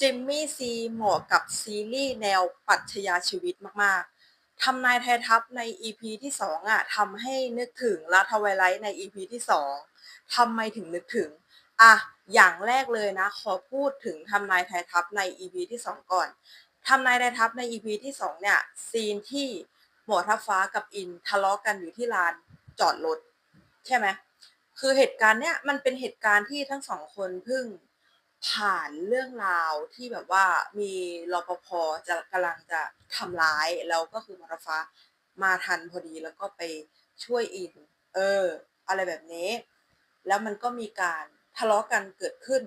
จิมมี่ซีเหมาะกับซีรีส์แนวปรัชญาชีวิตมาก ๆ ทำนายไทยทัพใน EP ที่ 2 อะทำให้นึกถึงลัทไวไลท์ใน EP ที่ 2 ทำไมถึงนึกถึง อะ อย่างแรกเลยนะ ขอพูดถึงทำนายไทยทัพใน EP ที่ 2 ก่อน ทำนายไทยทัพใน EP ที่ 2 เนี่ย ซีนที่หมอทัพฟ้ากับอินทะเลาะกันอยู่ที่ลานจอดรถ ใช่ไหม คือเหตุการณ์เนี้ยมันเป็นเหตุการณ์ที่ทั้งสองคนเพิ่ง ผ่านเรื่องราวที่แบบว่ามีรปภจะกำลังจะทำร้ายแล้วก็คือมอทัพฟ้ามาทันพอดีแล้วก็ไปช่วยอิน เออ อะไรแบบนี้ แล้วมันก็มีการทะเลาะกันเกิดขึ้น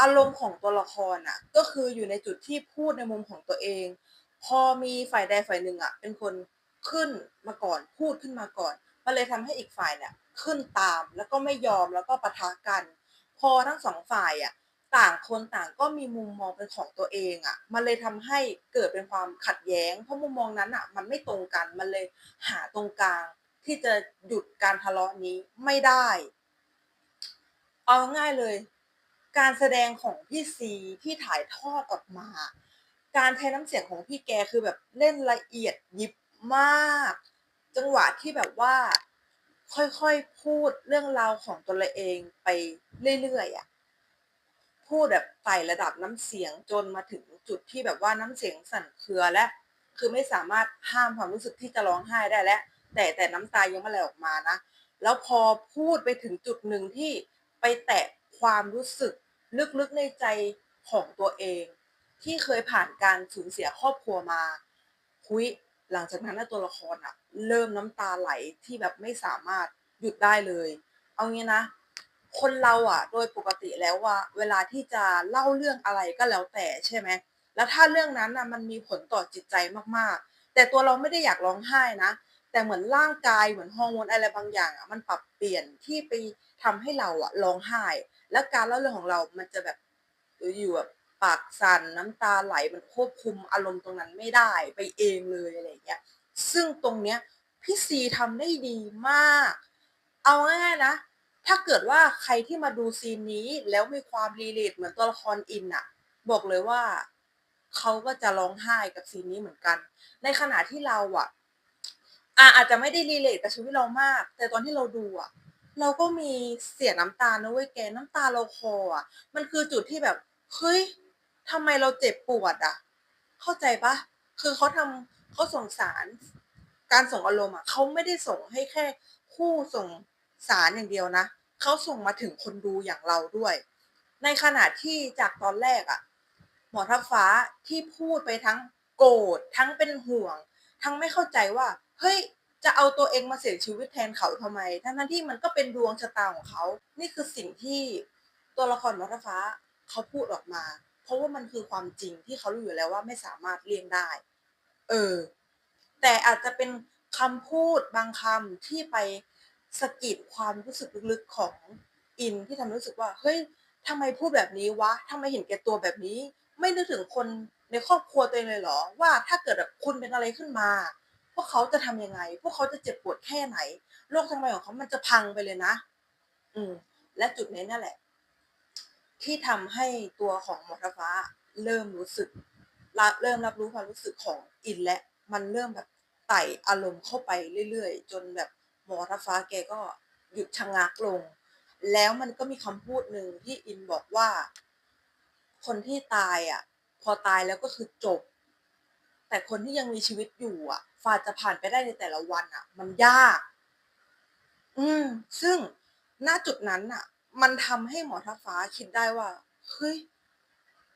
อารมณ์ของตัวละครอะ ก็คืออยู่ในจุดที่พูดในมุมของตัวเอง พอมีฝ่ายใดฝ่ายหนึ่งอะ เป็นคนขึ้นมาก่อนพูดขึ้นมาก่อนมันเลยทำให้อีกฝ่ายเนี่ยขึ้นตามแล้วก็ไม่ยอมแล้วก็ปะทะกัน พอทั้งสองฝ่ายอะ ต่างคนต่างก็มีมุมมองเป็นของตัวเองอะ มันเลยทำให้เกิดเป็นความขัดแย้ง เพราะมุมมองนั้นอะ มันไม่ตรงกัน มันเลยหาตรงกลางที่จะหยุดการทะเลาะนี้ไม่ได้ เอาง่ายเลย การแสดงของพี่ซีที่ถ่ายทอดออกมา การใช้น้ำเสียงของพี่แกคือแบบเล่นละเอียดยิบมาก จังหวะที่แบบว่า ค่อยๆพูดเรื่องราวของตัวเองไปเรื่อยๆอะ พูดแบบไต่ระดับน้ำเสียงจนมาถึงจุดที่แบบว่าน้ำเสียงสั่นเครือและคือไม่สามารถห้ามความรู้สึกที่จะร้องไห้ได้แล้วแต่แต่น้ำตายังไม่ไหลออกมานะ แล้วพอพูดไปถึงจุดหนึ่งที่ไปแตะความรู้สึกลึกๆในใจของตัวเอง ที่เคยผ่านการสูญเสียครอบครัวมาคุยหลังจากนั้นตัวละครอะเริ่มน้ำตาไหลที่แบบไม่สามารถหยุดได้เลย เอางี้นะ คนเราอะโดยปกติแล้วว่า เวลาที่จะเล่าเรื่องอะไรก็แล้วแต่ใช่ไหมแล้วถ้าเรื่องนั้นน่ะมันมีผลต่อจิตใจมากๆ แต่ตัวเราไม่ได้อยากร้องไห้นะ แต่เหมือนร่างกายเหมือนฮอร์โมนอะไรบางอย่างอะมันปรับเปลี่ยนที่ไปทำให้เราอะร้องไห้ แล้วการเล่าเรื่องของเรามันจะแบบอยู่แบบปากสั่นน้ำตาไหลมันควบคุมอารมณ์ตรงนั้นไม่ได้ไปเองเลยอะไรเงี้ยซึ่งตรงเนี้ยพี่ซีทำได้ดีมาก เอาง่ายๆนะ ถ้าเกิดว่าใครที่มาดูซีนนี้แล้วมีความรีเลทเหมือนตัวละครอินอะบอกเลยว่าเขาก็จะร้องไห้กับซีนนี้เหมือนกัน ในขณะที่เราอะอะอาจจะไม่ได้รีเลทกับชีวิตเรามาก แต่ตอนที่เราดูอะเราก็มีเสียน้ำตานะเว้ยแกน้ำตาเราคออะมันคือจุดที่แบบเฮ้ยทำไมเราเจ็บปวดอะเข้าใจปะคือเขาทำเขาส่งสาร การส่งอารมณ์อะเขาไม่ได้ส่งให้แค่คู่ส่ง สารอย่างเดียวนะเขาส่งมาถึงคนดูอย่างเราด้วย ในขณะที่จากตอนแรกอะหมอทัพฟ้าที่พูดไปทั้งโกรธทั้งเป็นห่วง ทั้งไม่เข้าใจว่า เฮ้ยจะเอาตัวเองมาเสียชีวิตแทนเขาทำไม ทั้งๆที่มันก็เป็นดวงชะตาของเขา นี่คือสิ่งที่ตัวละครหมอทัพฟ้าเขาพูดออกมา เพราะว่ามันคือความจริงที่เขารู้อยู่แล้วว่าไม่สามารถเลี่ยงได้ เออ แต่อาจจะเป็นคำพูดบางคำที่ไป สะกิดความรู้สึกลึกๆของอินที่ทำให้รู้สึกว่าเฮ้ยทำไมพูดแบบนี้วะทำไมเห็นแก่ตัวแบบนี้ ไม่นึกถึงคนในครอบครัวตัวเองเลยเหรอ ว่าถ้าเกิดแบบคุณเป็นอะไรขึ้นมา พวกเขาจะทำยังไง พวกเขาจะเจ็บปวดแค่ไหน โลกทั้งใบของเขามันจะพังไปเลยนะ อืม และจุดนี้นั่นแหละ ที่ทำให้ตัวของหมอทฟ้า เริ่มรู้สึกละเริ่มรับรู้ความรู้สึกของอินและ มันเริ่มแบบไต่อารมณ์เข้าไปเรื่อยๆ จนแบบ หมอทัพฟ้าแกก็หยุดชะงักลง แล้วมันก็มีคำพูดหนึ่งที่อินบอกว่า คนที่ตายอะ พอตายแล้วก็คือจบ แต่คนที่ยังมีชีวิตอยู่อะฝ่าจะผ่านไปได้ในแต่ละวันอะ มันยาก อืม ซึ่งณจุดนั้นอะ มันทำให้หมอทัพฟ้าคิดได้ว่าเฮ้ย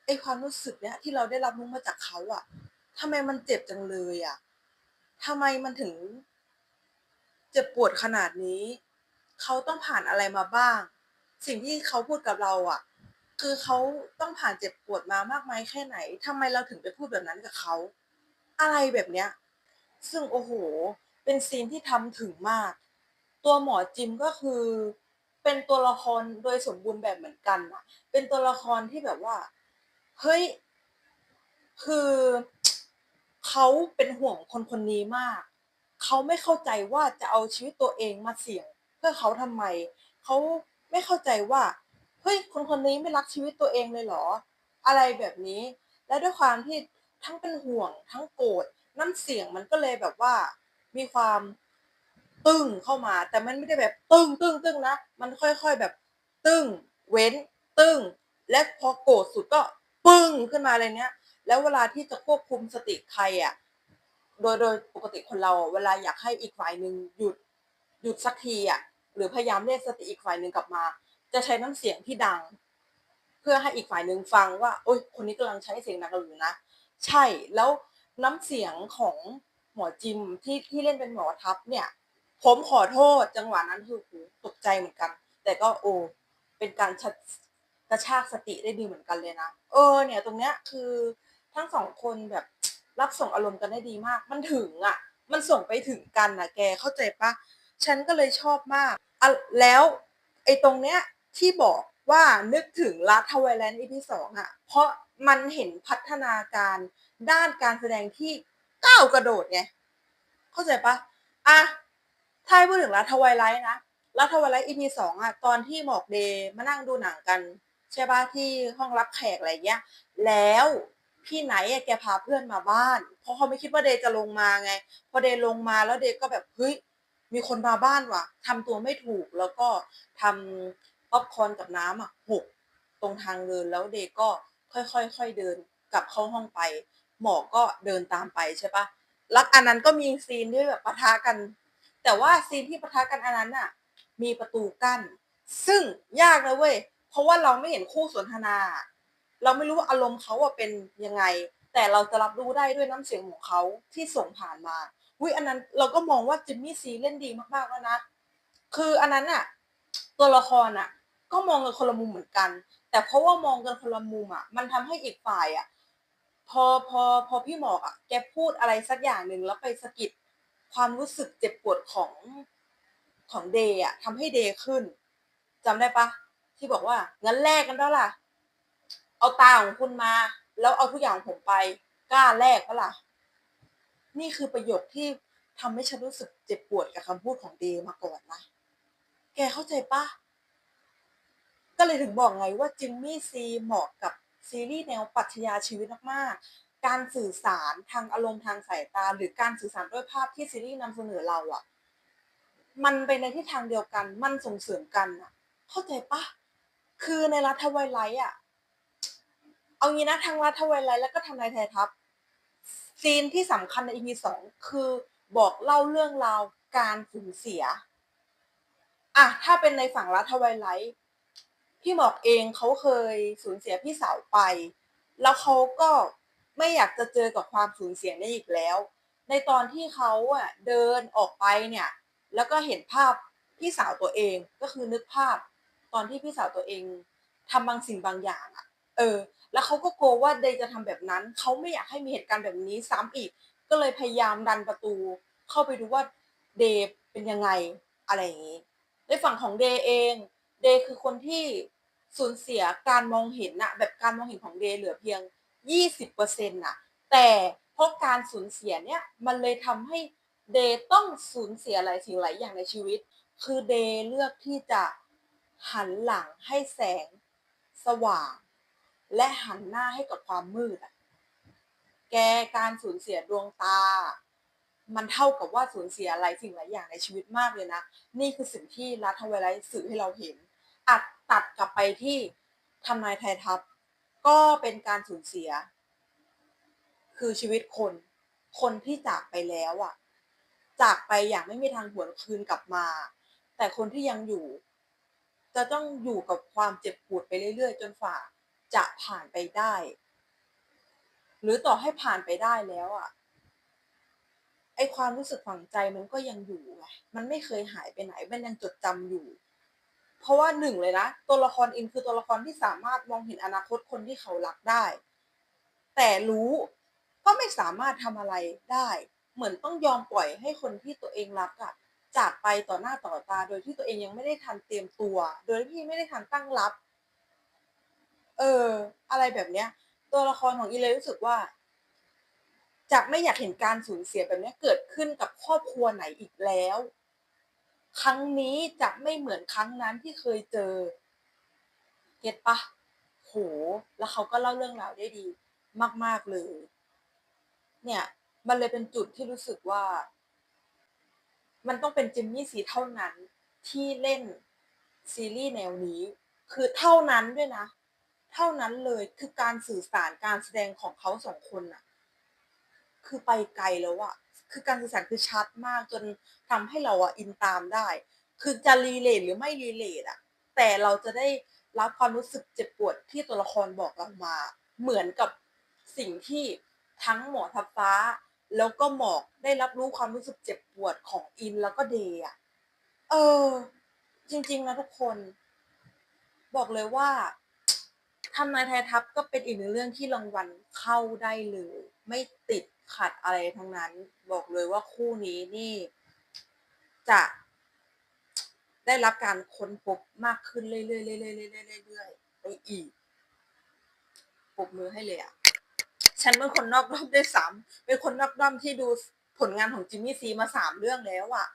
ไอความรู้สึกเนี้ยที่เราได้รับรู้มาจากเขาอะทำไมมันเจ็บจังเลยอะทำไมมันถึง จ็บปวดขนาดนี้ เขาต้องผ่านอะไรมาบ้าง สิ่งที่เขาพูดกับเราอะ คือเขาต้องผ่านเจ็บปวดมามากมายแค่ไหนทำไมเราถึงไปพูดแบบนั้นกับเขา อะไรแบบเนี้ย ซึ่งโอ้โห เป็นซีนที่ทำถึงมาก ตัวหมอจิมก็คือ เป็นตัวละครโดยสมบูรณ์แบบเหมือนกันอะเป็นตัวละครที่แบบว่า เฮ้ย คือเขาเป็นห่วงคนคนนี้มาก เขาไม่เข้าใจว่าจะเอาชีวิตตัวเองมาเสี่ยง เพื่อเขาทำไม เขาไม่เข้าใจว่าเฮ้ยคนคนนี้ไม่รักชีวิตตัวเองเลยเหรอ อะไรแบบนี้ และด้วยความที่ทั้งเป็นห่วง ทั้งโกรธน้ำเสียงมันก็เลยแบบว่ามีความตึ้งเข้ามา แต่มันไม่ได้แบบตึ้งตึ้งตึ้งนะ มันค่อยๆแบบตึ้ง เว้น ตึ้ง และพอโกรธสุดก็ปึ้งขึ้นมาอะไรเนี้ย แล้วเวลาที่จะควบคุมสติใครอะ โดยโดยปกติคนเราเวลาอยากให้อีกฝ่ายหนึ่งหยุดหยุดสักทีอะหรือพยายามเรียกสติอีกฝ่ายหนึ่งกลับมา จะใช้น้ำเสียงที่ดัง เพื่อให้อีกฝ่ายหนึ่งฟังว่า โอ๊ยคนนี้กำลังใช้เสียงดังกับอยู่นะใช่แล้วน้ำเสียงของหมอจิมที่ที่เล่นเป็นหมอทัพเนี่ย ผมขอโทษจังหวะนั้นคือตกใจเหมือนกัน แต่ก็โอ้เป็นการชัดกระชากสติได้ดีเหมือนกันเลยนะ เออ เนี่ย ตรงเนี้ยคือทั้งสองคนแบบ รับส่งอารมณ์กันได้ดีมาก มันถึงอะ มันส่งไปถึงกันนะแกเข้าใจปะฉันก็เลยชอบมากอะแล้วไอ้ตรงเนี้ยที่บอกว่านึกถึงลัททวายแลนด์ EP สองอะ เพราะมันเห็นพัฒนาการด้านการแสดงที่ก้าวกระโดดไงเข้าใจปะอะถ้าพูดถึงลัททวายไลท์นะลัททวายไลท์ EP สองอะตอนที่หมอกเดย์มานั่งดูหนังกัน ใช่ปะที่ห้องรับแขกอะไรเงี้ย แล้ว พี่ไหนอะแกพาเพื่อนมาบ้าน เพราะเขาไม่คิดว่าเดย์จะลงมาไง พอเดย์ลงมาแล้วเดย์ก็แบบเฮ้ยมีคนมาบ้านว่ะทำตัวไม่ถูกแล้วก็ทำป๊อปคอนกับน้ำอะหกตรงทางเดินแล้วเดย์ก็ค่อยๆค่อยเดินกลับเข้าห้องไป หมอก็เดินตามไปใช่ปะแล้วอันนั้นก็มีซีนที่แบบปะทะกัน แต่ว่าซีนที่ปะทะกันอันนั้นน่ะ มีประตูกั้นซึ่งยากนะเว้ยเพราะว่าเราไม่เห็นคู่สนทนา เราไม่รู้ว่าอารมณ์เขาอะเป็นยังไง แต่เราจะรับรู้ได้ด้วยน้ำเสียงของเขาที่ส่งผ่านมาอุ้ยอันนั้นเราก็มองว่าจิมมี่ซีเล่นดีมากๆแล้วนะคืออันนั้นอะตัวละครอะก็มองกันคนละมุมเหมือนกัน แต่เพราะว่ามองกันคนละมุมอะมันทำให้อีกฝ่ายอะพอพอพอพี่หมอกอะแกพูดอะไรสักอย่างหนึ่งแล้วไปสะกิดความรู้สึกเจ็บปวดของของเดย์อะทำให้เดย์ขึ้นจำได้ปะที่บอกว่างั้นแลกกันแล้วล่ะ เอาตาของคุณมา แล้วเอาทุกอย่างของผมไป กล้าแลกปะล่ะ นี่คือประโยคที่ทำให้ฉันรู้สึกเจ็บปวดกับคำพูดของเดย์มาก่อนนะ แกเข้าใจปะก็เลยถึงบอกไงว่าจิมมี่ซีเหมาะกับซีรีส์แนวปรัชญาชีวิตมากๆ การสื่อสารทางอารมณ์ทางสายตา หรือการสื่อสารด้วยภาพที่ซีรีส์นำเสนอเราอะมันไปในทิศทางเดียวกัน มันส่งเสริมกันอะเข้าใจปะคือในรัฐไวไลท์อะ เอางี้นะทางรัฐไวไลท์แล้วก็ทางนายไทยทัพซีนที่สำคัญใน EP สองคือบอกเล่าเรื่องราวการสูญเสียอะถ้าเป็นในฝั่งรัฐไวไลท์พี่หมอกเองเขาเคยสูญเสียพี่สาวไป แล้วเขาก็ไม่อยากจะเจอกับความสูญเสียนี้อีกแล้ว ในตอนที่เขาอะเดินออกไปเนี่ย แล้วก็เห็นภาพพี่สาวตัวเองก็คือนึกภาพ ตอนที่พี่สาวตัวเองทำบางสิ่งบางอย่างอะ เออ แล้วเขาก็กลัวว่าเดย์จะทำแบบนั้น เขาไม่อยากให้มีเหตุการณ์แบบนี้ซ้ำอีก ก็เลยพยายามดันประตู เข้าไปดูว่าเดย์เป็นยังไงอะไรอย่างนี้ ในฝั่งของเดย์เอง เดย์คือคนที่สูญเสียการมองเห็นน่ะแบบการมองเห็นของเดย์เหลือเพียง 20%น่ะแต่เพราะการสูญเสียเนี่ยมันเลยทำให้เดย์ต้องสูญเสียหลายสิ่งหลายอย่างในชีวิต คือเดย์เลือกที่จะหันหลังให้แสงสว่าง และหันหน้าให้กับความมืดอะแกการสูญเสียดวงตา มันเท่ากับว่าสูญเสียหลายสิ่งหลายอย่างในชีวิตมากเลยนะ นี่คือสิ่งที่รัฐเวไลท์สื่อให้เราเห็นอัดตัดกลับไปที่ทำนายไทยทัพ ก็เป็นการสูญเสีย คือชีวิตคน คนที่จากไปแล้วอะจากไปอย่างไม่มีทางหวนคืนกลับมา แต่คนที่ยังอยู่ จะต้องอยู่กับความเจ็บปวดไปเรื่อยๆ จนฝ่า จะผ่านไปได้ หรือต่อให้ผ่านไปได้แล้วอะไอความรู้สึกฝังใจมันก็ยังอยู่ไงมันไม่เคยหายไปไหน มันยังจดจำอยู่ เพราะว่าหนึ่งเลยนะ ตัวละครอินคือตัวละครที่สามารถมองเห็นอนาคตคนที่เขารักได้ แต่รู้ก็ไม่สามารถทำอะไรได้ เหมือนต้องยอมปล่อยให้คนที่ตัวเองรักอะจากไปต่อหน้าต่อตา โดยที่ตัวเองยังไม่ได้ทันเตรียมตัว โดยที่ไม่ได้ทันตั้งรับ เออ อะไรแบบเนี้ย ตัวละครของอีเลยรู้สึกว่าจะไม่อยากเห็นการสูญเสียแบบนี้เกิดขึ้นกับครอบครัวไหนอีกแล้ว ครั้งนี้จะไม่เหมือนครั้งนั้นที่เคยเจอ เก็ตปะโอ้โฮแล้วเขาก็เล่าเรื่องราวได้ดี มาก ๆ เลย เนี่ย มันเลยเป็นจุดที่รู้สึกว่า มันต้องเป็นจิมมี่ซีเท่านั้นที่เล่นซีรีส์แนวนี้ คือเท่านั้นด้วยนะ เท่านั้นเลยคือการสื่อสารการแสดงของเขา2คนน่ะ คือไปไกลแล้วอะคือการสื่อสารคือชัดมากจนทำให้เราอะอินตามได้ คือจะ relate หรือไม่ relate อะแต่เราจะได้รับความรู้สึกเจ็บปวดที่ตัวละครบอกเรามา เหมือนกับสิ่งที่ทั้งหมอทับฟ้า แล้วก็หมอกได้รับรู้ความรู้สึกเจ็บปวดของอินแล้วก็เดย์อะเออ จริงๆนะทุกคน บอกเลยว่า ทำนายไทยทัพก็เป็นอีกหนึ่งเรื่องที่รางวัลเข้าได้เลย ไม่ติดขัดอะไรทั้งนั้น บอกเลยว่าคู่นี้นี่ จะได้รับการค้นพบมากขึ้นเรื่อยๆๆๆๆๆเรื่อยๆไปอีกปบมือให้เลยอะ ฉันเป็นคนนอกด้อมด้วยซ้ำเป็นคนนอกด้อมที่ดูผลงานของจิมมี่ซีมา3เรื่องแล้วอะ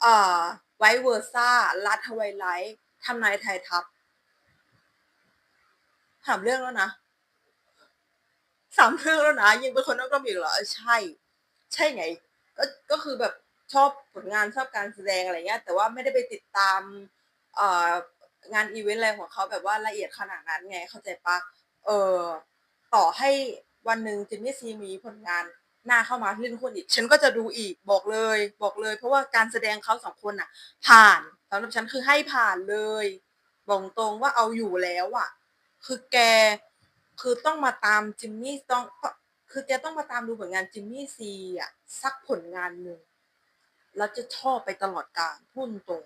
เอ่อ Vice Versa ลัท Twilight ทำนายไทยทัพ 3เรื่องแล้วนะ3เรื่องแล้วนะยังเป็นคนนอกด้อมอีกเหรอ?ใช่ ใช่ไง ก็ก็คือแบบชอบผลงานชอบการแสดงอะไรเงี้ย แต่ว่าไม่ได้ไปติดตามเอ่องานอิเวนต์อะไรของเขาแบบว่าละเอียดขนาดนั้นไงเข้าใจปล่า?เออต่อให้วันหนึ่งจิมมี่ซีมีผลงานหน้าเข้ามาเล่นหุ้นอีก ฉันก็จะดูอีกบอกเลย บอกเลย เพราะว่าการแสดงเขา2คนน่ะ ผ่านสำหรับฉันคือให้ผ่านเลยบอกตรงว่าเอาอยู่แล้วอะ คือแกคือต้องมาตามจิมมี่ต้องคือแกต้องมาตามดูผลงานจิมมี่ซีอะสักผลงานหนึ่งแล้วจะชอบไปตลอดกาลพุ่นตรง